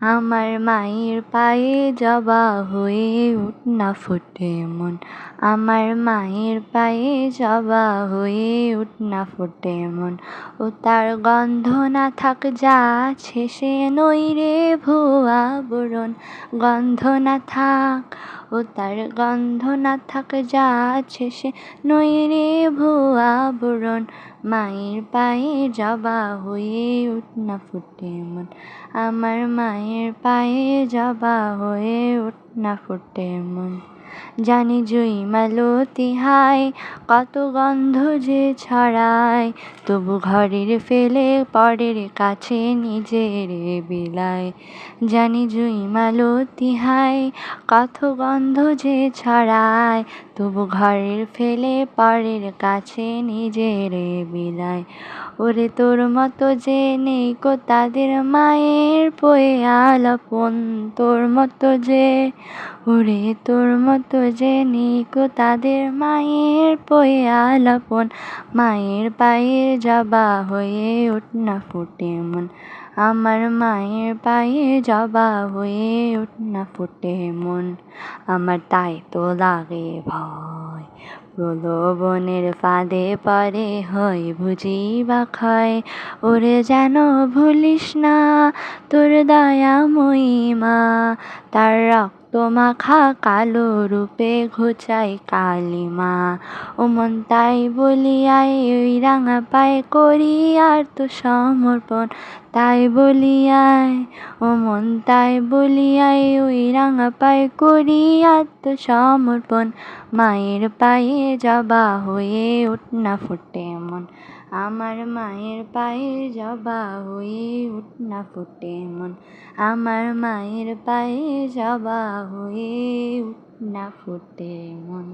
আমার মায়ের পায়ে জবা হয়ে না ফুটে মন। আমার মায়ের পায়ে জবা হয়ে না ফুটে মন। ও তার গন্ধ না থাক যা আছে সে নইরে ভুয়া বুড়ন গন্ধ না থাক, ও তার গন্ধ না থাক যা আছে সে নইরে ভুয়া বুড়ন মায়ের পায়ে জবা হয়ে উঠ না ফুটে মন। আমার মায়ের পায়ে জবা হয়ে উঠ না ফুটে মন। জানি জুই মালতি হায় কত গন্ধ যে ছড়ায়। তবু ঘরের ফেলে, পরের কাছে নিজের বিলায় জানি জুই মালতি হায় কত গন্ধ যে ছড়ায়। তবু ঘরের ফেলে, পরের কাছে নিজের বিলায় ওরে তোর মতো যে নেই কো তাদের মায়ের পয়ে আলাপন, তোর মতো যে ওরে তোর মতো যে নেই কো তাদের মায়ের পয়ে আলাপন, মায়ের পায়ের জবা হয়ে উঠ না ফুটে মন। আমার মায়ের পায়ে জবা হয়ে উঠ না ফুটে মন। আমার তাই তো লাগে ভয়, প্রলোভনের ফাঁদে পরে হয় বুঝি বা ক্ষয়। ওরে যেন ভুলিস না তোর দয়াময়ী মা, তার রক্ত মাখা কালো রূপে ঘুচাই কালিমা। ও মন তাই বলিয়াই ওই রাঙা পায়ে করি আর তো সমর্পণ। তাই বলিয়াই ও মন তাই বলিয়াই ওই রাঙা পায়ে করি আর তো সমর্পণ। মায়ের পায়ে জবা হয়ে উঠ না ফুটে মন। আমার মায়ের পায়ে জবা হয়ে উঠ না ফুটে মন। আমার মায়ের পায়ে জবা হয়ে না ফুটে মন